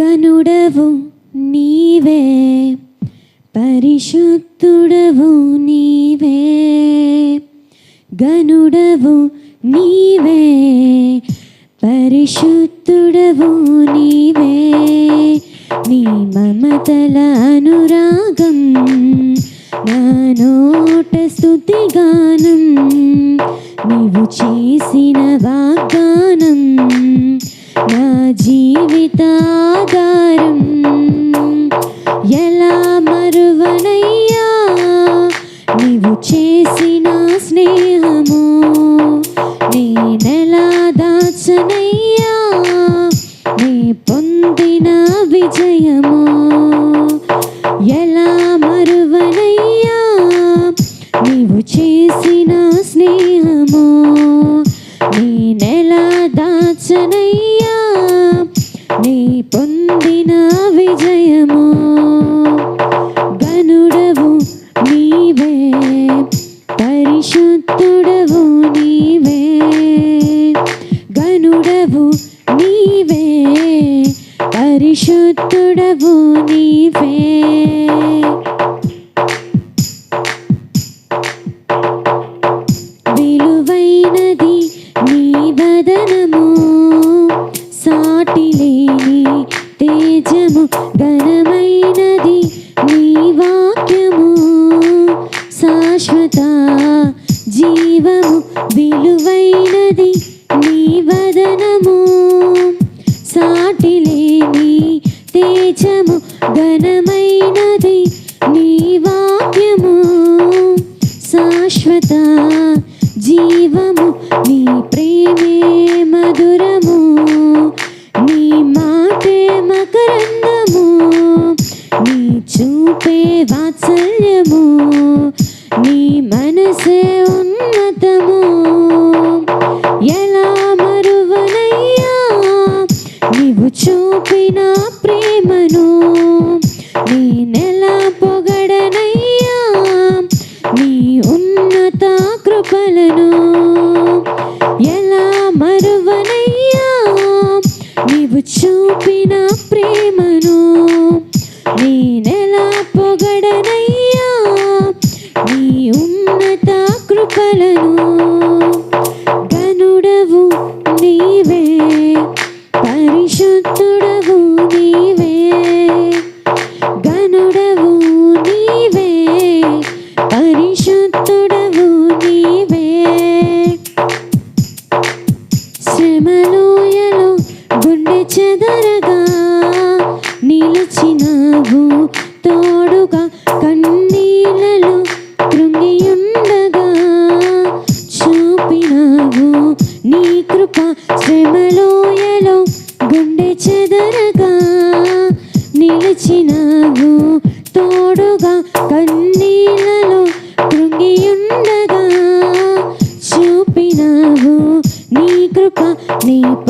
గనుడవు నీవే పరిశుద్ధుడవు నీవే. గనుడవు నీవే పరిశుద్ధుడవు నీవే. నీ మమతల అనురాగం నా నోట స్థుతిగానం నీవు చేసిన వాగ్దానం. నా జీవితాధారం ఎలా మరువనయ్యా? నీవు చేసిన స్నేహము నేనెలా పరిశుద్ధుడవు నీవే. విలువైనది నీ వదనము సాటి లేని తేజము ఘనమైనది నీ వాక్యము. శాశ్వత జీవము విలువైనది జీవము నీ ప్రేమే మధురము నీ మాటే మకరందము నీ చూపే వాత్సల్యము నీ మనసే ఉన్నతము. ఎలా మరువనయ్యా? నీవు చూపిన ప్రేమను నేనెలా పొగడనయ్యా ಕಲನು శ్రమలోయలో గుండె చెదరగా నిలిచినావు? తోడుగా కన్నీళ్ళలో కృంగి ఉండగా చూపినావు. నీ కృప శ్రమలోయలో గుండె చెదరగా నిలిచినావు? కృప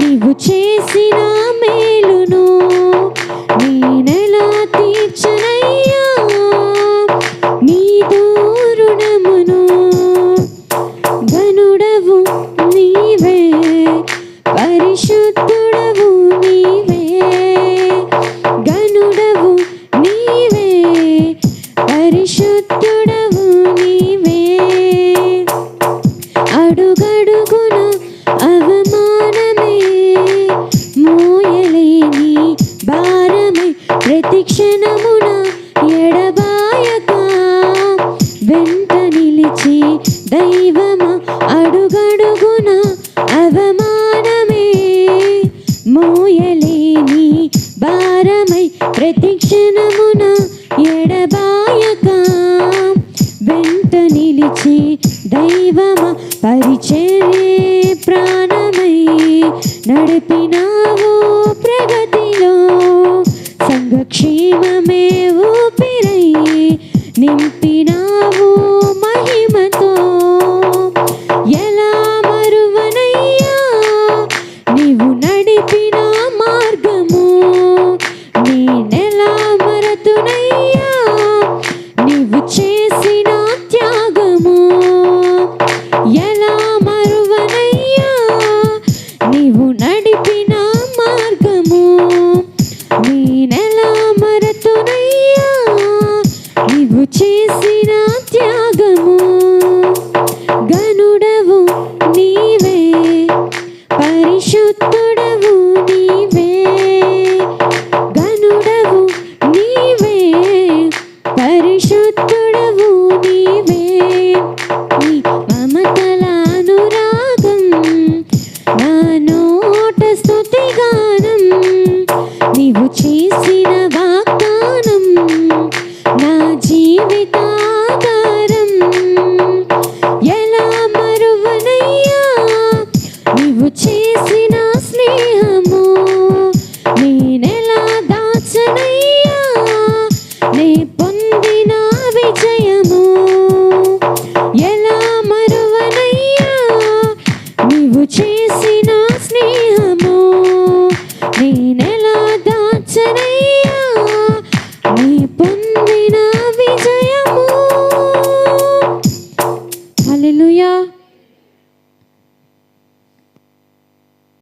నీవు చేసిన మేలును వెంట నిలిచి దైవమా అడుగడుగున అవమానమే. మోయలేని భారమై ప్రతిక్షణమున ఎడబాయక. వెంట నిలిచి దైవమా పరిచర్యే ప్రాణమై నడిపినావో ప్రగతిలో. సంఘక్షేమమే జీవితాకారం ఎలా మరువనయ్యా? నీవు చేసిన స్నేహము నేనెలా దాచనయ్యా. నే